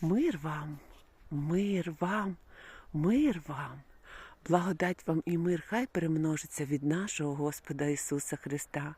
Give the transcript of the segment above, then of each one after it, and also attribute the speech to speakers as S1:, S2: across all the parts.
S1: Мир вам, мир вам, мир вам. Благодать вам і мир хай перемножиться від нашого Господа Ісуса Христа.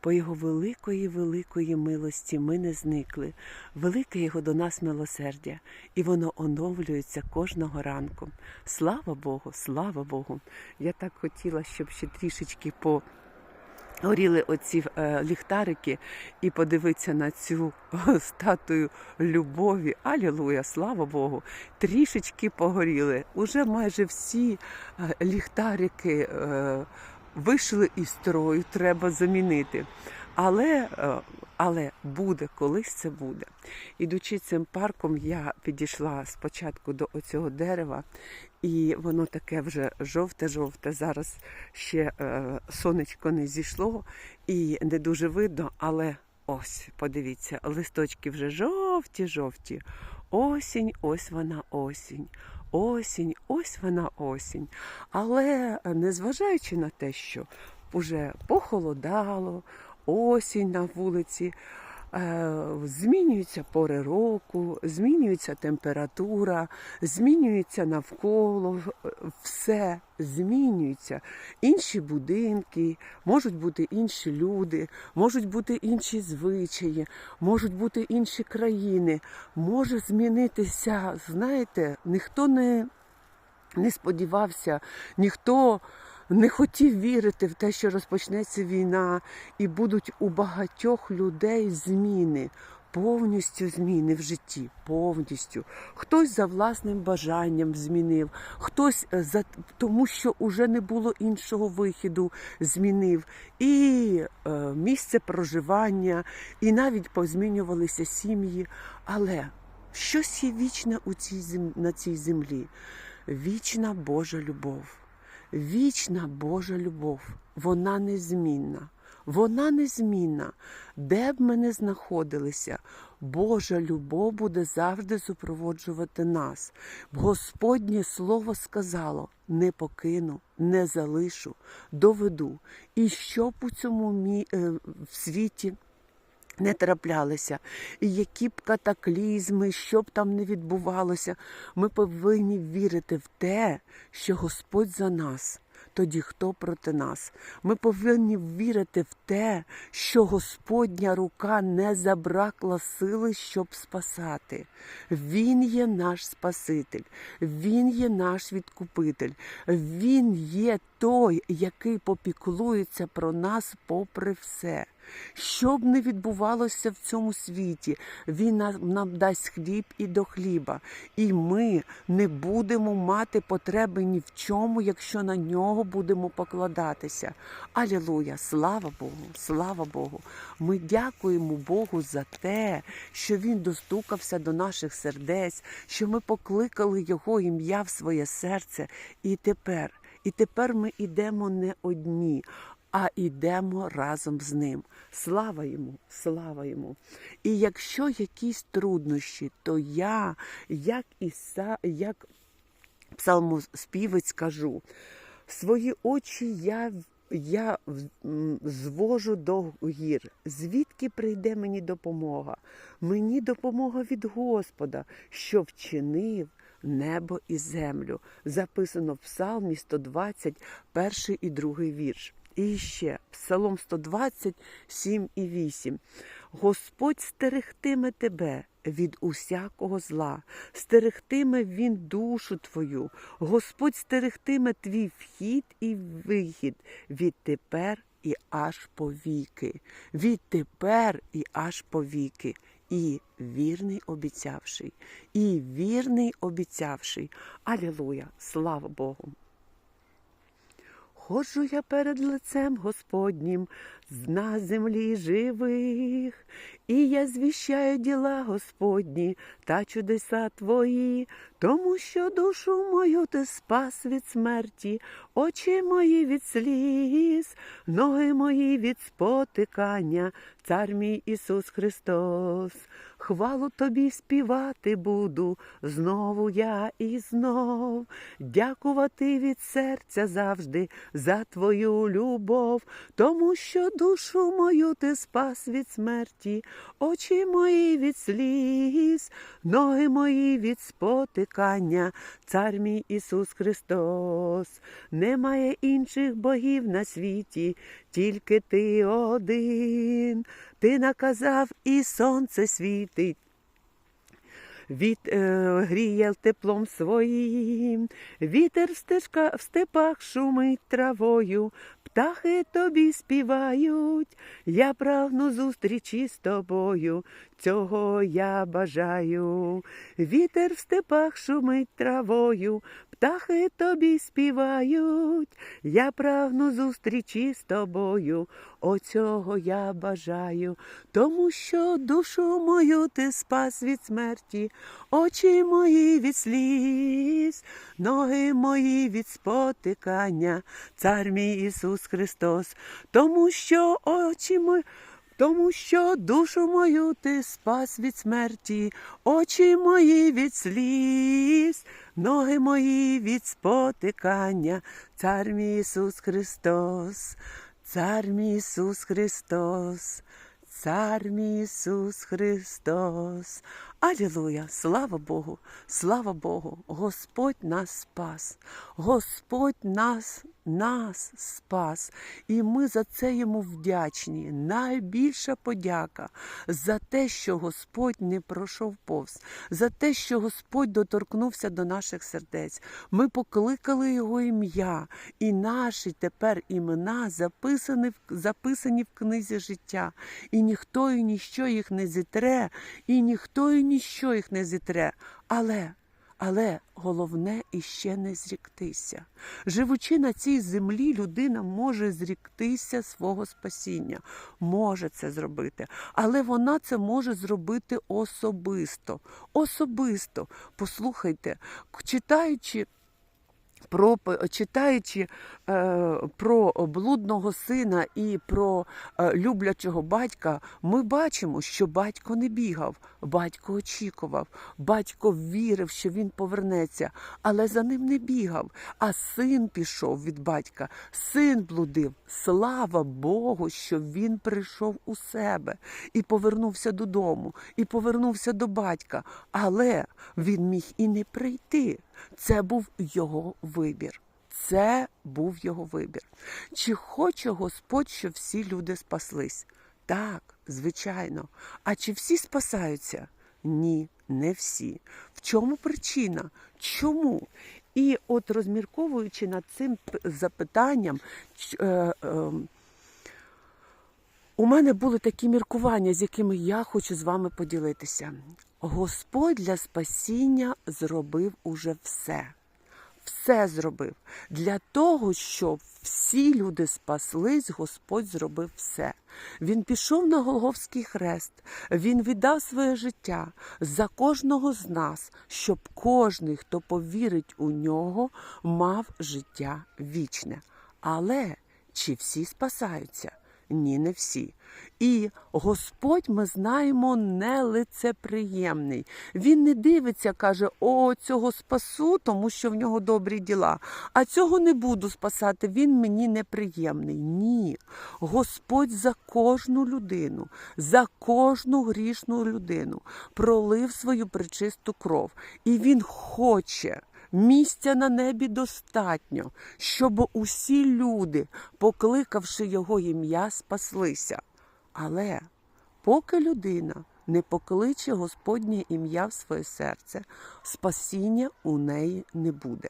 S1: По Його великої, великої милості ми не зникли. Велике Його до нас милосердя, і воно оновлюється кожного ранку. Слава Богу, слава Богу! Я так хотіла, щоб ще трішечки по. Горіли оці е, ліхтарики і подивитися на цю статую любові. Алілуя, слава Богу! Трішечки погоріли. Уже майже всі е, ліхтарики е, вийшли із строю, треба замінити. Але, але буде, колись це буде. Ідучи цим парком, я підійшла спочатку до оцього дерева, і воно таке вже жовте-жовте. Зараз ще е, сонечко не зійшло і не дуже видно, але ось, подивіться, листочки вже жовті-жовті. Осінь, ось вона осінь. Осінь, ось вона осінь. Але е, незважаючи на те, що вже похолодало, осінь на вулиці, е, змінюються пори року, змінюється температура, змінюється навколо, е, все змінюється. Інші будинки, можуть бути інші люди, можуть бути інші звичаї, можуть бути інші країни. Може змінитися, знаєте, ніхто не, не сподівався, ніхто не хотів вірити в те, що розпочнеться війна, і будуть у багатьох людей зміни. Повністю зміни в житті, повністю. Хтось за власним бажанням змінив, хтось е, за тому, що вже не було іншого вихіду, змінив і е, місце проживання, і навіть позмінювалися сім'ї. Але щось є вічне у цій на цій землі. Вічна Божа любов. Вічна Божа любов, вона незмінна. Вона незмінна. Де б ми не знаходилися, Божа любов буде завжди супроводжувати нас. Господнє слово сказало: не покину, не залишу, доведу. І щоб у цьому мі... е, в світі не траплялися, і які б катаклізми, що б там не відбувалося, ми повинні вірити в те, що Господь за нас. Тоді хто проти нас? Ми повинні вірити в те, що Господня рука не забракла сили, щоб спасати. Він є наш Спаситель, Він є наш відкупитель, Він є той, який попіклується про нас попри все. Що б не відбувалося в цьому світі, він нам, дасть хліб і до хліба, і ми не будемо мати потреби ні в чому, якщо на нього будемо покладатися. Алілуя! Слава Богу! Слава Богу! Ми дякуємо Богу за те, що Він достукався до наших сердець, що ми покликали Його ім'я в своє серце. І тепер, і тепер ми йдемо не одні а йдемо разом з ним. Слава йому, слава йому. І якщо якісь труднощі, то я, як Іса, як псалмоспівець, кажу, свої очі я. Я звожу до гір. Звідки прийде мені допомога? Мені допомога від Господа, що вчинив небо і землю. Записано в Псалмі 120, перший і другий вірш. І ще Псалом 120, 7 і 8. Господь стерегтиме тебе від усякого зла, стерегтиме Він душу твою, Господь стерегтиме твій вхід і вихід відтепер і аж по віки, відтепер і аж по віки. І вірний обіцявший, і вірний обіцявший. Алілуя! Слава Богу! Ходжу я перед лицем Господнім на землі живих, і я звіщаю діла Господні та чудеса твої, тому що душу мою ти спас від смерті, очі мої від сліз, ноги мої від спотикання, цар мій Ісус Христос. хвалу тобі співати буду, знову я і знов. Дякувати від серця завжди за твою любов, тому що душу мою ти спас від смерті, очі мої від сліз, ноги мої від спотикання, цар мій Ісус Христос. Немає інших богів на світі, тільки ти один. Ти наказав, і сонце світить. Від е, гріє теплом своїм, вітер в, стежка, в степах шумить травою, птахи тобі співають, я прагну зустрічі з тобою, цього я бажаю. Вітер в степах шумить травою, птахи тобі співають, я прагну зустрічі з тобою, оцього я бажаю, тому що душу мою ти спас від смерті, очі мої від сліз, ноги мої від спотикання, цар мій Ісус Христос, тому що очі мої. Тому що душу мою ти спас від смерті, очі мої від сліз, ноги мої від спотикання, цар мій Ісус Христос, цар мій Ісус Христос, цар мій Ісус Христос. Алілуя! Слава Богу! Слава Богу! Господь нас спас, Господь нас, нас спас. І ми за це йому вдячні. Найбільша подяка за те, що Господь не пройшов повз, за те, що Господь доторкнувся до наших сердець. Ми покликали Його ім'я, і наші тепер імена записані, в- записані в книзі життя. І ніхто і ніщо їх не зітре, і ніхто і ніщо їх не зітре. Але але головне іще не зріктися. Живучи на цій землі, людина може зріктися свого спасіння, може це зробити, але вона це може зробити особисто. Особисто. Послухайте, читаючи. Про читаючи е, про блудного сина і про е, люблячого батька, ми бачимо, що батько не бігав, батько очікував, батько вірив, що він повернеться, але за ним не бігав. А син пішов від батька, син блудив. Слава Богу, що він прийшов у себе і повернувся додому, і повернувся до батька. Але він міг і не прийти. Це був його вибір. Це був його вибір. Чи хоче Господь, щоб всі люди спаслись? Так, звичайно. А чи всі спасаються? Ні, не всі. В чому причина? Чому? І от розмірковуючи над цим запитанням, е, е, у мене були такі міркування, з якими я хочу з вами поділитися. Господь для спасіння зробив уже все. Все зробив. Для того, щоб всі люди спаслись, Господь зробив все. Він пішов на Голговський хрест, він віддав своє життя за кожного з нас, щоб кожний, хто повірить у нього, мав життя вічне. Але чи всі спасаються? Ні, не всі. І Господь, ми знаємо, не лицеприємний. Він не дивиться, каже: о, цього спасу, тому що в нього добрі діла. А цього не буду спасати, він мені неприємний. Ні. Господь за кожну людину, за кожну грішну людину пролив свою причисту кров. І він хоче. Місця на небі достатньо, щоб усі люди, покликавши його ім'я, спаслися. Але поки людина не покличе Господнє ім'я в своє серце, спасіння у неї не буде.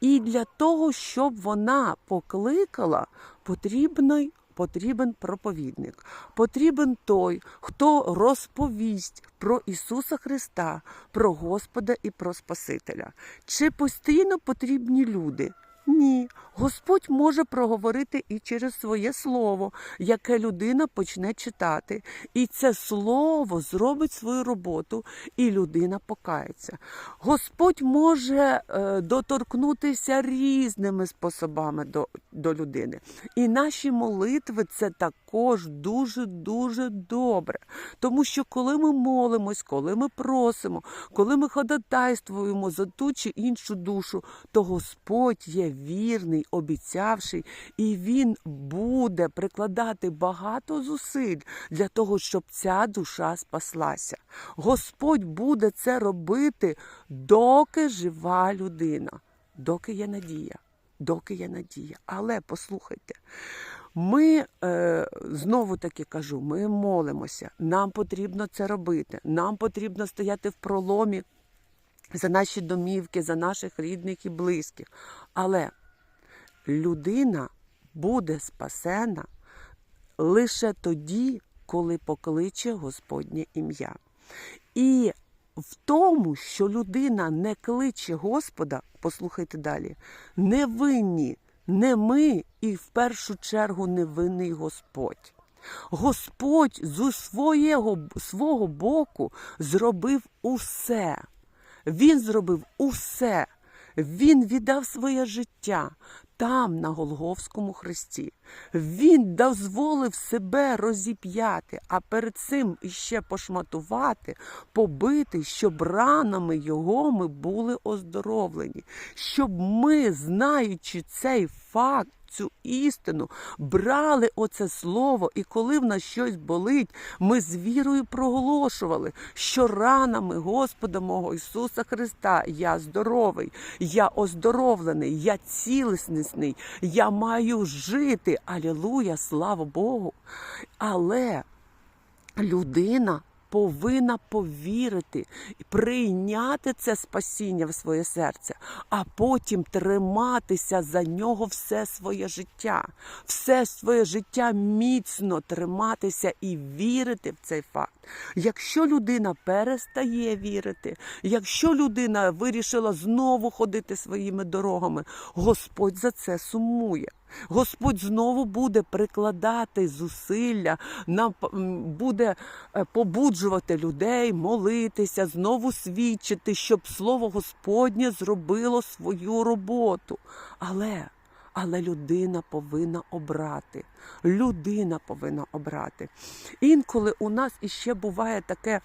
S1: І для того, щоб вона покликала, потрібний Потрібен проповідник, потрібен той, хто розповість про Ісуса Христа, про Господа і про Спасителя. Чи постійно потрібні люди? Ні, Господь може проговорити і через своє слово, яке людина почне читати. І це слово зробить свою роботу, і людина покається. Господь може е, доторкнутися різними способами до, до людини. І наші молитви це також дуже-дуже добре. Тому що коли ми молимось, коли ми просимо, коли ми ходатайствуємо за ту чи іншу душу, то Господь є вірний, обіцявший, і Він буде прикладати багато зусиль для того, щоб ця душа спаслася. Господь буде це робити, доки жива людина, доки є надія. Доки є надія. Але послухайте, ми е, знову таки кажу, ми молимося. Нам потрібно це робити. Нам потрібно стояти в проломі за наші домівки, за наших рідних і близьких. Але людина буде спасена лише тоді, коли покличе Господнє ім'я. І в тому, що людина не кличе Господа, послухайте далі, не винні, не ми, і в першу чергу не винний Господь. Господь з свого, свого боку зробив усе. Він зробив усе. Він віддав своє життя там, на Голговському хресті. Він дозволив себе розіп'яти, а перед цим іще пошматувати, побити, щоб ранами його ми були оздоровлені, щоб ми, знаючи цей факт, цю істину, брали оце слово, і коли в нас щось болить, ми з вірою проголошували, що ранами Господа мого Ісуса Христа я здоровий, я оздоровлений, я цілісний, я маю жити. Алілуя, слава Богу. Але людина повинна повірити, прийняти це спасіння в своє серце, а потім триматися за нього все своє життя, все своє життя міцно триматися і вірити в цей факт. Якщо людина перестає вірити, якщо людина вирішила знову ходити своїми дорогами, Господь за це сумує. Господь знову буде прикладати зусилля, буде е, побуджувати людей, молитися, знову свідчити, щоб слово Господнє зробило свою роботу. Але але людина повинна обрати. Людина повинна обрати. Інколи у нас іще буває таке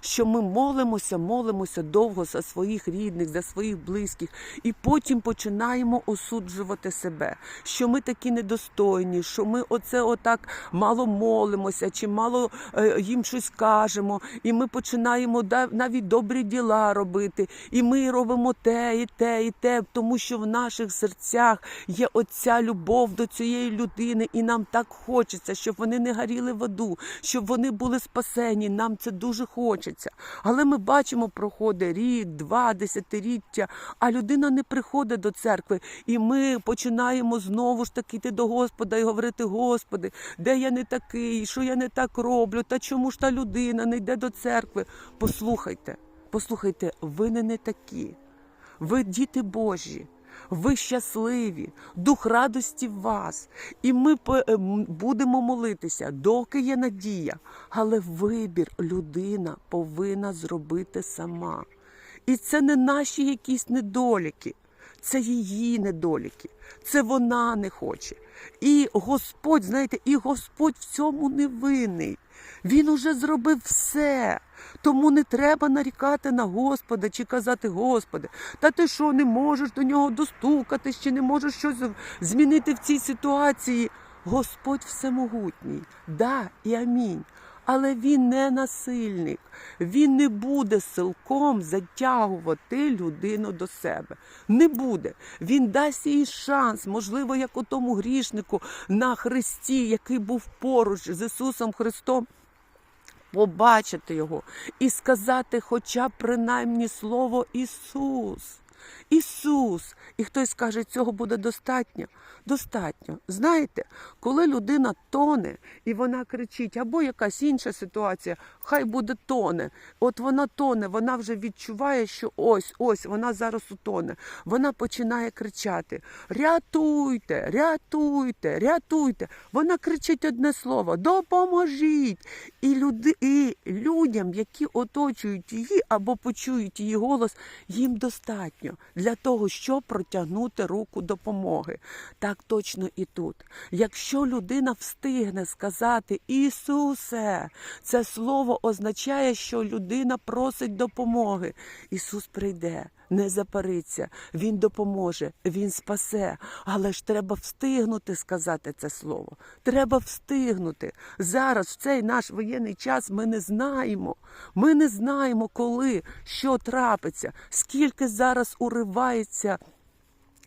S1: що ми молимося, молимося довго за своїх рідних, за своїх близьких, і потім починаємо осуджувати себе, що ми такі недостойні, що ми оце отак мало молимося, чи мало е, їм щось кажемо, і ми починаємо навіть добрі діла робити, і ми робимо те, і те, і те, тому що в наших серцях є оця любов до цієї людини, і нам так хочеться, щоб вони не горіли в аду, щоб вони були спасені. Нам це дуже дуже хочеться. Але ми бачимо, проходить рік, два, десятиріття, а людина не приходить до церкви. І ми починаємо знову ж таки йти до Господа і говорити: Господи, де я не такий, що я не так роблю, та чому ж та людина не йде до церкви? Послухайте, послухайте, ви не, не такі. Ви діти Божі. Ви щасливі, дух радості в вас. І ми е, будемо молитися, доки є надія. Але вибір людина повинна зробити сама. І це не наші якісь недоліки, це її недоліки. Це вона не хоче. І Господь, знаєте, і Господь в цьому не винний. Він уже зробив все. Тому не треба нарікати на Господа чи казати, Господи, та ти що не можеш до нього достукатись, чи не можеш щось змінити в цій ситуації. Господь всемогутній, да і амінь. Але він не насильник, він не буде силком затягувати людину до себе. Не буде. Він дасть їй шанс, можливо, як у тому грішнику на Христі, який був поруч з Ісусом Христом побачити його і сказати, хоча б принаймні слово Ісус. Ісус. І хтось скаже, цього буде достатньо. Достатньо. Знаєте, коли людина тоне і вона кричить, або якась інша ситуація, хай буде тоне. От вона тоне, вона вже відчуває, що ось, ось, вона зараз утоне. Вона починає кричати: Рятуйте, рятуйте, рятуйте. Вона кричить одне слово: допоможіть. І, люди, і людям, які оточують її або почують її голос, їм достатньо для того, щоб протягнути руку допомоги. Так точно і тут. Якщо людина встигне сказати Ісусе, це слово означає, що людина просить допомоги. Ісус прийде. Не запериться, він допоможе, він спасе. Але ж треба встигнути сказати це слово. Треба встигнути. Зараз, в цей наш воєнний час, ми не знаємо. Ми не знаємо, коли, що трапиться, скільки зараз уривається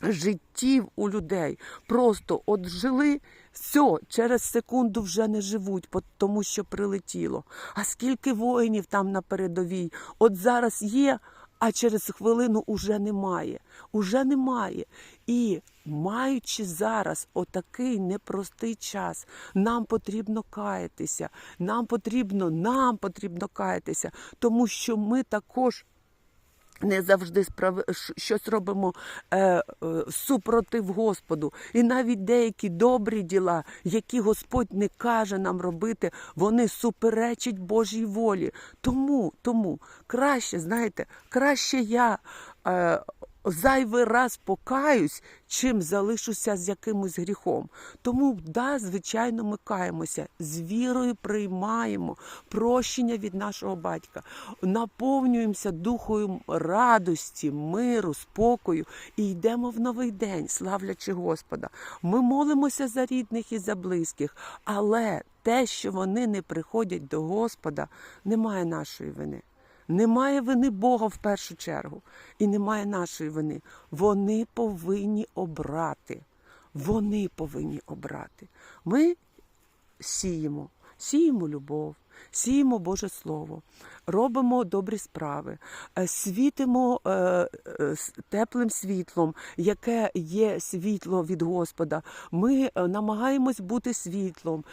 S1: життів у людей. Просто от жили, все, через секунду вже не живуть, тому що прилетіло. А скільки воїнів там на передовій? От зараз є, а через хвилину уже немає. Уже немає. І маючи зараз отакий непростий час, нам потрібно каятися. Нам потрібно, нам потрібно каятися, тому що ми також. Не завжди справ... щось робимо е, е, супротив Господу. І навіть деякі добрі діла, які Господь не каже нам робити, вони суперечать Божій волі. Тому, тому краще, знаєте, краще я е, зайвий раз покаюсь, чим залишуся з якимось гріхом. Тому, да, звичайно, ми каємося, з вірою приймаємо прощення від нашого батька, наповнюємося духом радості, миру, спокою і йдемо в новий день, славлячи Господа. Ми молимося за рідних і за близьких, але те, що вони не приходять до Господа, немає нашої вини. Немає вини Бога в першу чергу, і немає нашої вини. Вони повинні обрати. Вони повинні обрати. Ми сіємо, сіємо любов, сіємо Боже Слово, робимо добрі справи, е, світимо е, е, теплим світлом, яке є світло від Господа. Ми намагаємось бути світлом,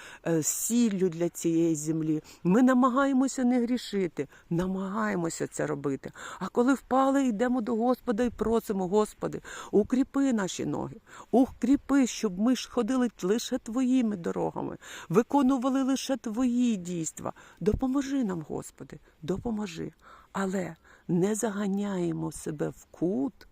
S1: сіллю для цієї землі. Ми намагаємося не грішити, намагаємося це робити. А коли впали, йдемо до Господа і просимо, Господи, укріпи наші ноги, укріпи, щоб ми ж ходили лише твоїми дорогами, виконували лише твої дійства. Допоможи нам, Господи, допоможи. Але не заганяємо себе в кут,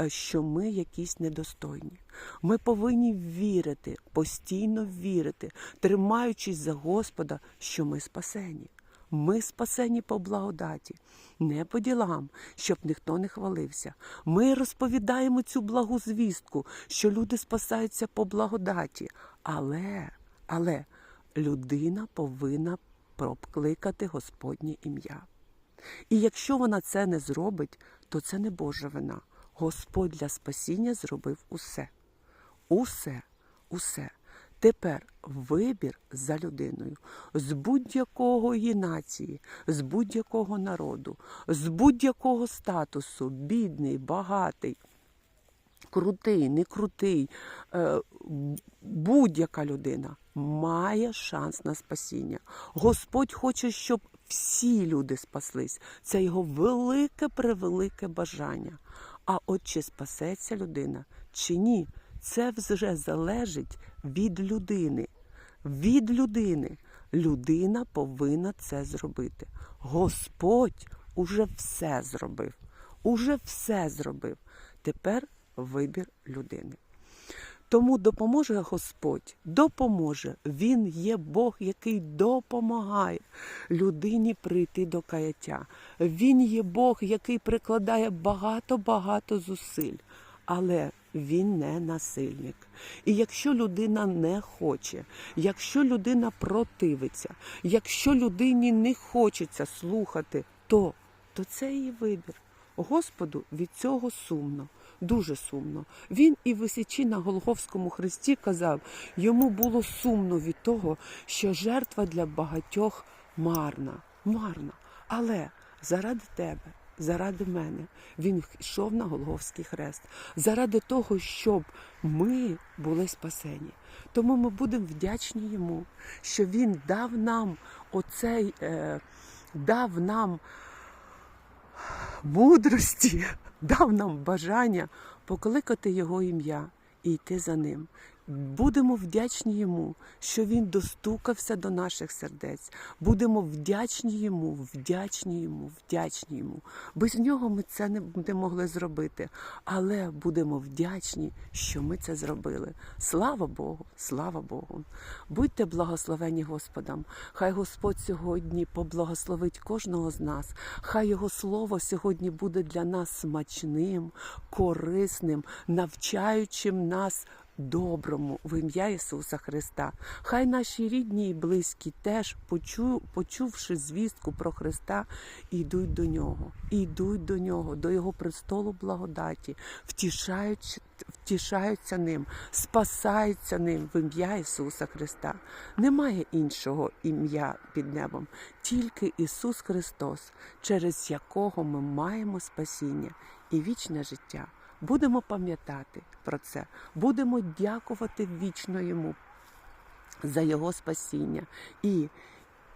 S1: е, що ми якісь недостойні. Ми повинні вірити, постійно вірити, тримаючись за Господа, що ми спасені. Ми спасені по благодаті, не по ділам, щоб ніхто не хвалився. Ми розповідаємо цю благу звістку, що люди спасаються по благодаті. Але, але людина повинна прокликати Господнє ім'я. І якщо вона це не зробить, то це не Божа вина. Господь для спасіння зробив усе. Усе, усе. Тепер вибір за людиною з будь-якого її нації, з будь-якого народу, з будь-якого статусу, бідний, багатий, крутий, не крутий, е, будь-яка людина має шанс на спасіння. Господь хоче, щоб всі люди спаслись. Це його велике превелике бажання. А от чи спасеться людина, чи ні, це вже залежить від людини. Від людини. Людина повинна це зробити. Господь уже все зробив. Уже все зробив. Тепер вибір людини. Тому допоможе Господь, допоможе. Він є Бог, який допомагає людині прийти до каяття. Він є Бог, який прикладає багато-багато зусиль, але він не насильник. І якщо людина не хоче, якщо людина противиться, якщо людині не хочеться слухати, то, то це її вибір. Господу від цього сумно, дуже сумно. Він і висячи на Голговському хресті казав, йому було сумно від того, що жертва для багатьох марна, марна. Але заради тебе, заради мене. Він йшов на Голговський хрест заради того, щоб ми були спасені. Тому ми будемо вдячні йому, що він дав нам оцей, е, дав нам мудрості, дав нам бажання покликати його ім'я і йти за ним. Будемо вдячні йому, що він достукався до наших сердець. Будемо вдячні йому, вдячні йому, вдячні йому. Без нього ми це не, могли зробити, але будемо вдячні, що ми це зробили. Слава Богу, слава Богу. Будьте благословені Господом. Хай Господь сьогодні поблагословить кожного з нас. Хай Його слово сьогодні буде для нас смачним, корисним, навчаючим нас доброму в ім'я Ісуса Христа. Хай наші рідні і близькі теж, почу, почувши звістку про Христа, йдуть до нього, йдуть до нього, до Його престолу благодаті, втішають, втішаються ним, спасаються ним в ім'я Ісуса Христа. Немає іншого ім'я під небом, тільки Ісус Христос, через якого ми маємо спасіння і вічне життя. Будемо пам'ятати про це, будемо дякувати вічно йому за його спасіння. І,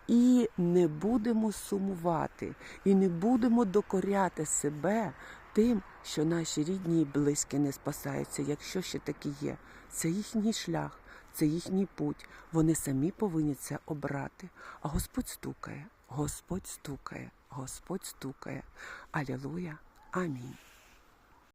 S1: і не будемо сумувати, і не будемо докоряти себе тим, що наші рідні і близькі не спасаються, якщо ще такі є. Це їхній шлях, це їхній путь. Вони самі повинні це обрати. А Господь стукає, Господь стукає, Господь стукає. Алілуя. Амінь.